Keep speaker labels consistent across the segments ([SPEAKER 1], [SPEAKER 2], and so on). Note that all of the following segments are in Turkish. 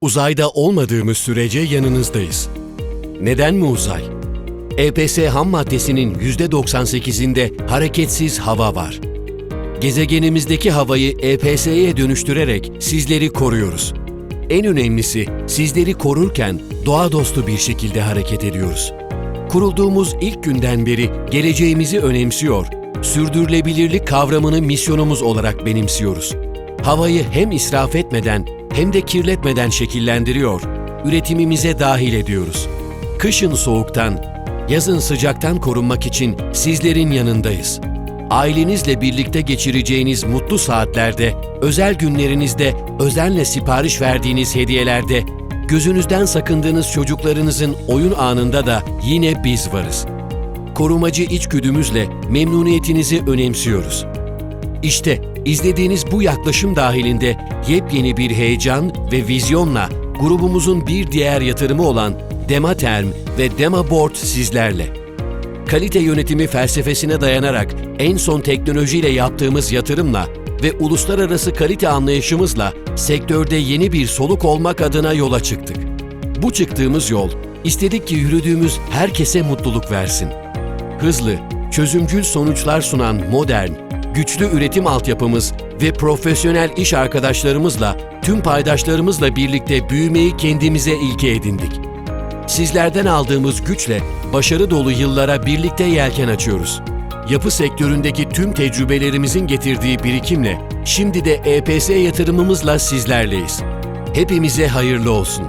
[SPEAKER 1] Uzayda olmadığımız sürece yanınızdayız. Neden mi uzay? EPS ham maddesinin %98'inde hareketsiz hava var. Gezegenimizdeki havayı EPS'ye dönüştürerek sizleri koruyoruz. En önemlisi sizleri korurken doğa dostu bir şekilde hareket ediyoruz. Kurulduğumuz ilk günden beri geleceğimizi önemsiyor, sürdürülebilirlik kavramını misyonumuz olarak benimsiyoruz. Havayı hem israf etmeden hem de kirletmeden şekillendiriyor, üretimimize dahil ediyoruz. Kışın soğuktan, yazın sıcaktan korunmak için sizlerin yanındayız. Ailenizle birlikte geçireceğiniz mutlu saatlerde, özel günlerinizde, özenle sipariş verdiğiniz hediyelerde, gözünüzden sakındığınız çocuklarınızın oyun anında da yine biz varız. Korumacı içgüdümüzle memnuniyetinizi önemsiyoruz. İşte izlediğiniz bu yaklaşım dahilinde yepyeni bir heyecan ve vizyonla grubumuzun bir diğer yatırımı olan Dematerm ve Demaboard sizlerle. Kalite yönetimi felsefesine dayanarak en son teknolojiyle yaptığımız yatırımla ve uluslararası kalite anlayışımızla sektörde yeni bir soluk olmak adına yola çıktık. Bu çıktığımız yol, istedik ki yürüdüğümüz herkese mutluluk versin. Hızlı, çözümcül sonuçlar sunan modern, güçlü üretim altyapımız ve profesyonel iş arkadaşlarımızla, tüm paydaşlarımızla birlikte büyümeyi kendimize ilke edindik. Sizlerden aldığımız güçle başarı dolu yıllara birlikte yelken açıyoruz. Yapı sektöründeki tüm tecrübelerimizin getirdiği birikimle şimdi de EPS yatırımımızla sizlerleyiz. Hepimize hayırlı olsun.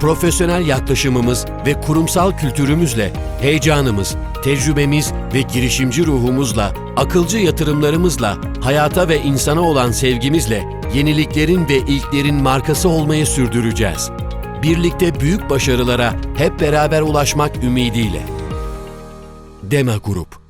[SPEAKER 1] Profesyonel yaklaşımımız ve kurumsal kültürümüzle, heyecanımız, tecrübemiz ve girişimci ruhumuzla, akılcı yatırımlarımızla, hayata ve insana olan sevgimizle yeniliklerin ve ilklerin markası olmayı sürdüreceğiz. Birlikte büyük başarılara hep beraber ulaşmak ümidiyle. Dema Grup